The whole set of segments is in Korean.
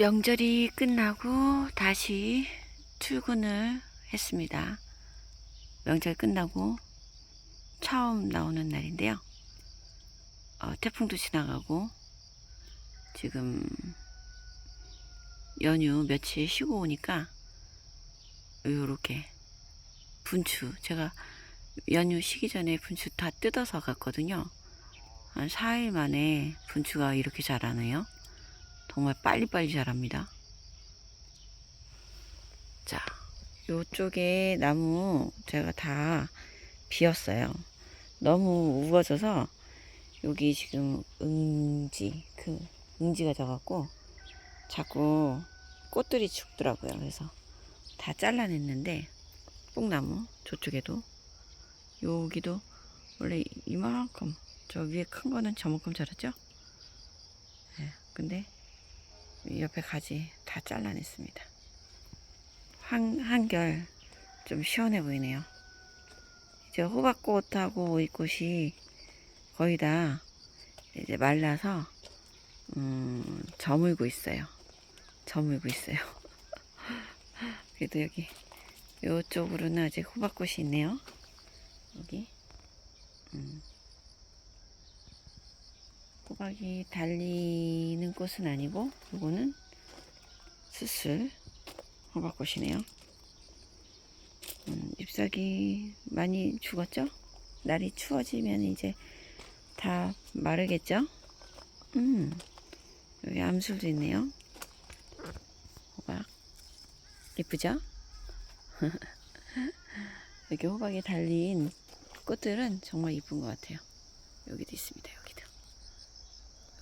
명절이 끝나고 다시 출근을 했습니다. 명절 끝나고 처음 나오는 날인데요. 어, 태풍도 지나가고 지금 연휴 며칠 쉬고 오니까 요렇게 분추 제가 연휴 쉬기 전에 분추 다 뜯어서 갔거든요. 한 4일 만에 분추가 이렇게 자라네요. 정말 빨리빨리 자랍니다. 자, 요쪽에 나무 제가 다 비웠어요. 너무 우거져서 여기 지금 응지, 그 응지가 져갖고 자꾸 꽃들이 죽더라고요. 그래서 다 잘라냈는데 뽕나무 저쪽에도 여기도 원래 이만큼 저 위에 큰 거는 저만큼 자랐죠? 네, 근데 이 옆에 가지 다 잘라냈습니다. 한, 한결 좀 시원해 보이네요. 이제 호박꽃하고 오이꽃이 거의 다 이제 말라서 음, 저물고 있어요. 저물고 있어요. 그래도 여기 이쪽으로는 아직 호박꽃이 있네요. 여기 음. 호박이 달리는 꽃은 아니고 이거는 수술 호박꽃이네요. 음, 잎사귀 많이 죽었죠? 날이 추워지면 이제 다 마르겠죠? 음, 여기 암술도 있네요. 호박 이쁘죠? 여기 호박이 달린 꽃들은 정말 이쁜 것 같아요. 여기도 있습니다.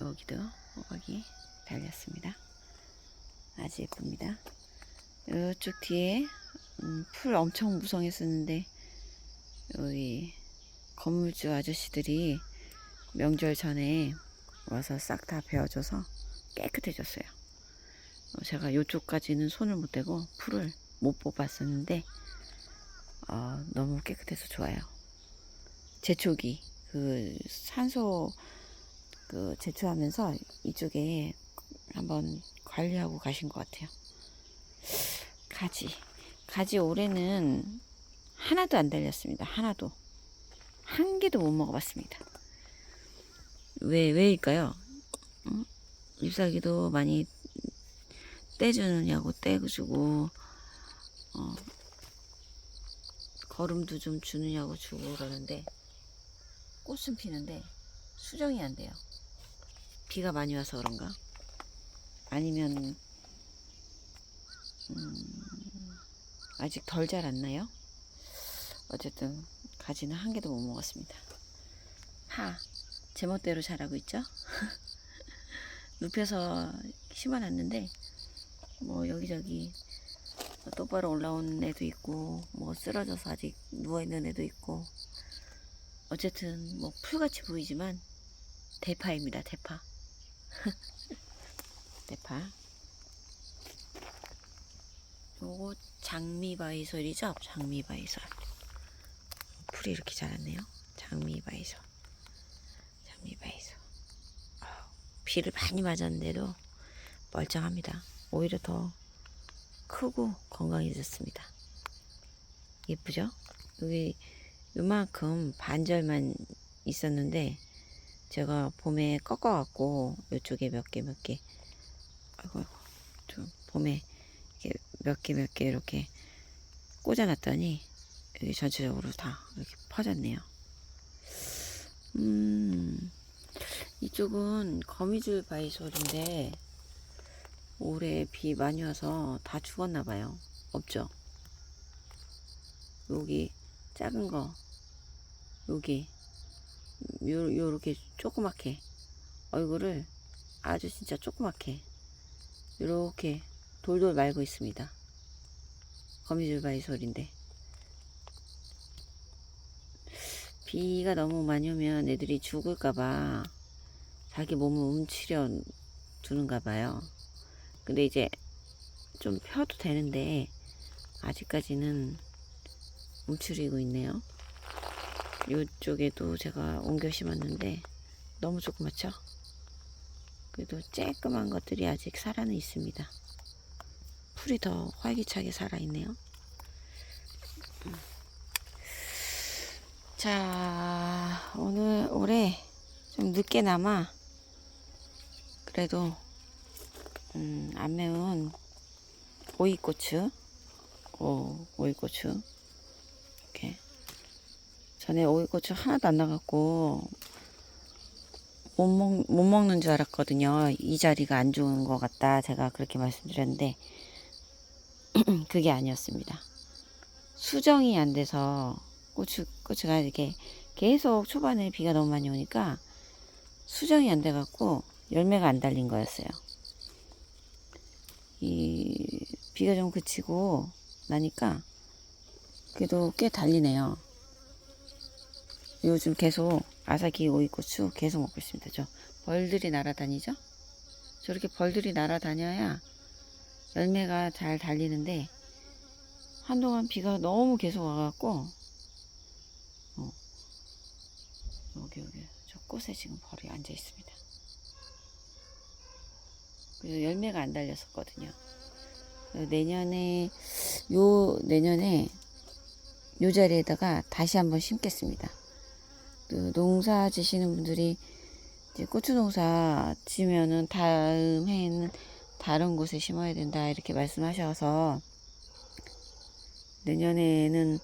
여기도. 호박이 달렸습니다. 아주 예쁩니다. 이쪽 뒤에 음, 풀 엄청 무성했었는데 여기 건물주 아저씨들이 명절 전에 와서 싹 다 베어줘서 깨끗해졌어요. 어, 제가 이쪽까지는 손을 못 대고 풀을 못 뽑았었는데 어, 너무 깨끗해서 좋아요. 제초기 그 산소 그 제초하면서 이쪽에 한번 관리하고 가신 것 같아요. 가지 가지 올해는 하나도 안 달렸습니다. 하나도 한 개도 못 먹어봤습니다. 왜 왜일까요? 어? 잎사귀도 많이 떼주느냐고 떼주고 어, 거름도 좀 주느냐고 주고 그러는데 꽃은 피는데 수정이 안 돼요. 비가 많이 와서 그런가? 아니면 음, 아직 덜 자랐나요? 어쨌든 가지는 한 개도 못 먹었습니다. 파 제멋대로 자라고 있죠? 눕혀서 심어놨는데 뭐 여기저기 똑바로 올라온 애도 있고 뭐 쓰러져서 아직 누워있는 애도 있고 어쨌든 뭐 풀같이 보이지만 대파입니다 대파. 대파. 요거 장미바이솔이죠? 장미바이솔. 풀이 이렇게 자랐네요. 장미바이솔. 장미바이솔. 비를 많이 맞았는데도 멀쩡합니다. 오히려 더 크고 건강해졌습니다. 예쁘죠? 여기 요만큼 반절만 있었는데 제가 봄에 꺾어갖고 이쪽에 몇 개 몇 개 아이고 좀 봄에 몇 개 몇 개 이렇게 꽂아놨더니 여기 전체적으로 다 이렇게 퍼졌네요. 음 이쪽은 거미줄 바이솔인데 올해 비 많이 와서 다 죽었나 봐요. 없죠? 여기 작은 거 여기 요, 요렇게 조그맣게 얼굴을 아주 진짜 조그맣게 요렇게 돌돌 말고 있습니다. 거미줄바위 소리인데 비가 너무 많이 오면 애들이 죽을까봐 자기 몸을 움츠려 두는가 봐요. 근데 이제 좀 펴도 되는데 아직까지는 움츠리고 있네요. 이쪽에도 제가 옮겨 심었는데 너무 조그맣죠? 그래도 쬐끄만 것들이 아직 살아는 있습니다. 풀이 더 활기차게 살아있네요. 음. 자, 오늘, 올해 좀 늦게나마 그래도, 음, 안 매운 오이고추, 오, 오이고추. 전에 오이고추 하나도 안 나갔고, 못, 먹, 못 먹는 줄 알았거든요. 이 자리가 안 좋은 것 같다. 제가 그렇게 말씀드렸는데, 그게 아니었습니다. 수정이 안 돼서 고추, 고추가 이렇게 계속 초반에 비가 너무 많이 오니까 수정이 안 돼갖고 열매가 안 달린 거였어요. 이 비가 좀 그치고 나니까 그래도 꽤 달리네요. 요즘 계속 아사기 오이고추 계속 먹고 있습니다. 저 벌들이 날아다니죠? 저렇게 벌들이 날아다녀야 열매가 잘 달리는데 한동안 비가 너무 계속 와갖고 어, 여기 여기 저 꽃에 지금 벌이 앉아 있습니다. 그래서 열매가 안 달렸었거든요. 내년에 요 내년에 요 자리에다가 다시 한번 심겠습니다. 그 농사 지시는 분들이 이제 고추 농사 지면은 다음 해에는 다른 곳에 심어야 된다 이렇게 말씀하셔서 내년에는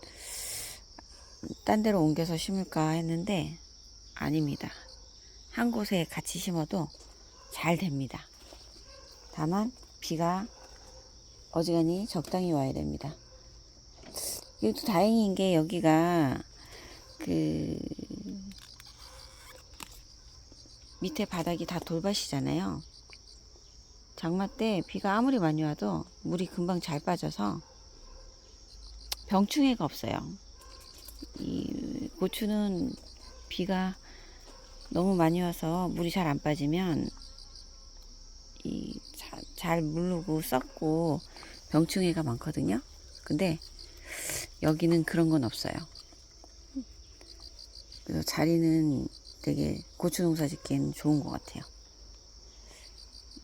딴 데로 옮겨서 심을까 했는데 아닙니다. 한 곳에 같이 심어도 잘 됩니다. 다만 비가 어지간히 적당히 와야 됩니다. 그래도 다행인 게 여기가 그 밑에 바닥이 다 돌밭이잖아요. 장마 때 비가 아무리 많이 와도 물이 금방 잘 빠져서 병충해가 없어요. 이 고추는 비가 너무 많이 와서 물이 잘 안 빠지면 이 잘 물르고 썩고 병충해가 많거든요. 근데 여기는 그런 건 없어요. 그래서 자리는 되게 고추 농사 짓기엔 좋은 것 같아요.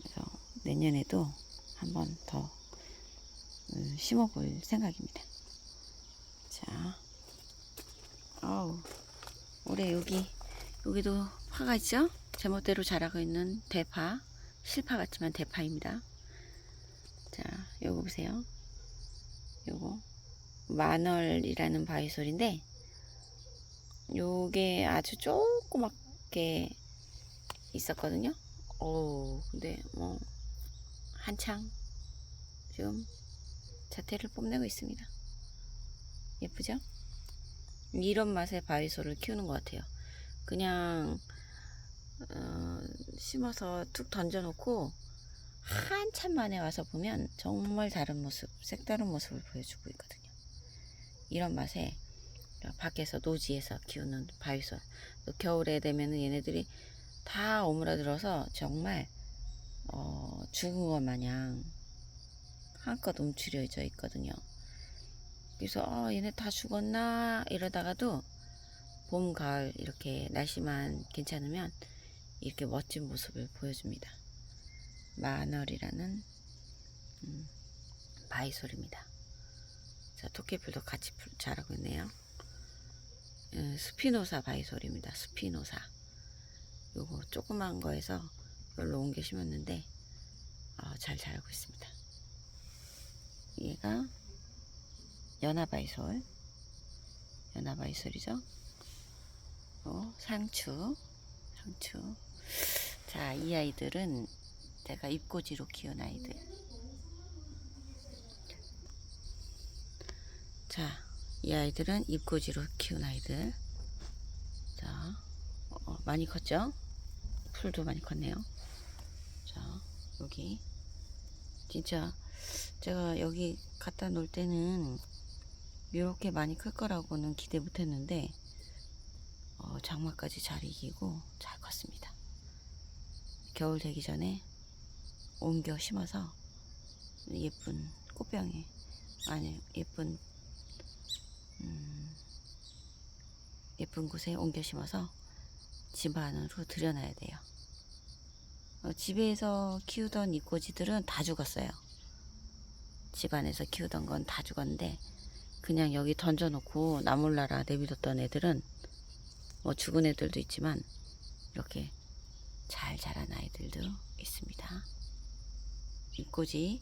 그래서 내년에도 한 번 더 음, 심어볼 생각입니다. 자, 어우, 올해 여기, 여기도 파가 있죠? 제멋대로 자라고 있는 대파. 실파 같지만 대파입니다. 자, 요거 보세요. 요거. 마널이라는 바이솔인데, 요게 아주 조그맣게 있었거든요. 오, 근데 뭐, 한창 지금 자태를 뽐내고 있습니다. 예쁘죠? 이런 맛의 바이솔을 키우는 것 같아요. 그냥 어, 심어서 툭 던져놓고 한참 만에 와서 보면 정말 다른 모습, 색다른 모습을 보여주고 있거든요. 이런 맛에 밖에서 노지에서 키우는 바위솔. 또 겨울에 되면은 얘네들이 다 오므라들어서 정말 어, 죽은 것 마냥 한껏 움츠려져 있거든요. 그래서 어, 얘네 다 죽었나 이러다가도 봄, 가을 이렇게 날씨만 괜찮으면 이렇게 멋진 모습을 보여줍니다. 마널이라는 음, 바이솔입니다. 자, 토끼풀도 같이 풀- 자라고 있네요. 음, 스피노사 바이솔입니다. 스피노사. 요거 조그만 거에서 이걸로 옮겨 심었는데 어, 잘 자라고 있습니다. 얘가 연화바이솔 연화바이솔이죠. 어, 상추 상추 자, 이 아이들은 제가 입꼬지로 키운 아이들. 자, 이 아이들은 입꼬지로 키운 아이들. 자, 어, 많이 컸죠? 풀도 많이 컸네요. 자, 여기. 진짜 제가 여기 갖다 놓을 때는 이렇게 많이 클 거라고는 기대 못 했는데, 어, 장마까지 잘 이기고 잘 컸습니다. 겨울 되기 전에 옮겨 심어서 예쁜 꽃병에 아니 예쁜 음, 예쁜 곳에 옮겨 심어서 집 안으로 들여놔야 돼요. 어, 집에서 키우던 이꼬지들은 다 죽었어요. 집 안에서 키우던 건 다 죽었는데 그냥 여기 던져놓고 나몰라라 내비뒀던 애들은 뭐 죽은 애들도 있지만 이렇게 잘 자란 아이들도 있습니다. 이꼬지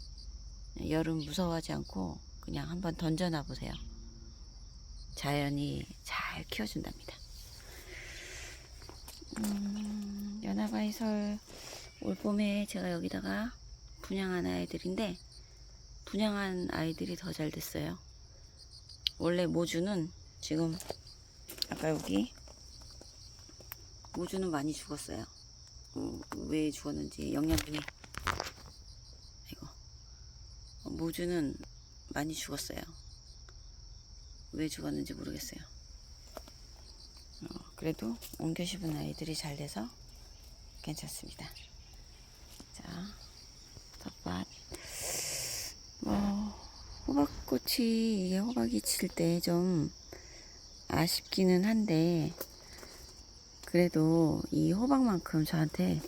여름 무서워하지 않고 그냥 한번 던져놔 보세요. 자연이 잘 키워준답니다. 음, 연화바이설 올 봄에 제가 여기다가 분양한 아이들인데 분양한 아이들이 더 잘 됐어요. 원래 모주는 지금 아까 여기 모주는 많이 죽었어요. 어, 왜 죽었는지 영양분이 이거 모주는 많이 죽었어요. 왜 죽었는지 모르겠어요. 어, 그래도 옮겨 심은 아이들이 잘 돼서 괜찮습니다. 자, 텃밭. 뭐, 호박꽃이, 이게 호박이 칠 때 좀 아쉽기는 한데, 그래도 이 호박만큼 저한테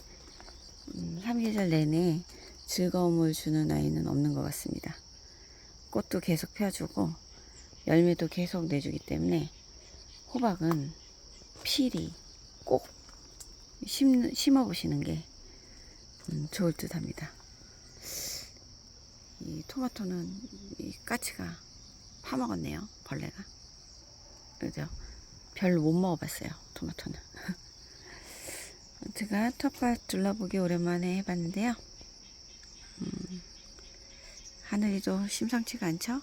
음, 3계절 내내 즐거움을 주는 아이는 없는 것 같습니다. 꽃도 계속 펴주고, 열매도 계속 내주기 때문에, 호박은 필히 꼭 심, 심어보시는 게 음, 좋을 듯 합니다. 이 토마토는 이 까치가 파먹었네요. 벌레가. 그죠? 별로 못 먹어봤어요. 토마토는. 제가 텃밭 둘러보기 오랜만에 해봤는데요. 음, 하늘이 좀 심상치가 않죠?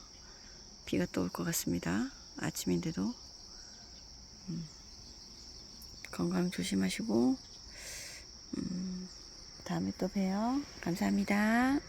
비가 또 올 것 같습니다. 아침인데도. 음, 건강 조심하시고, 음, 다음에 또 봬요. 감사합니다.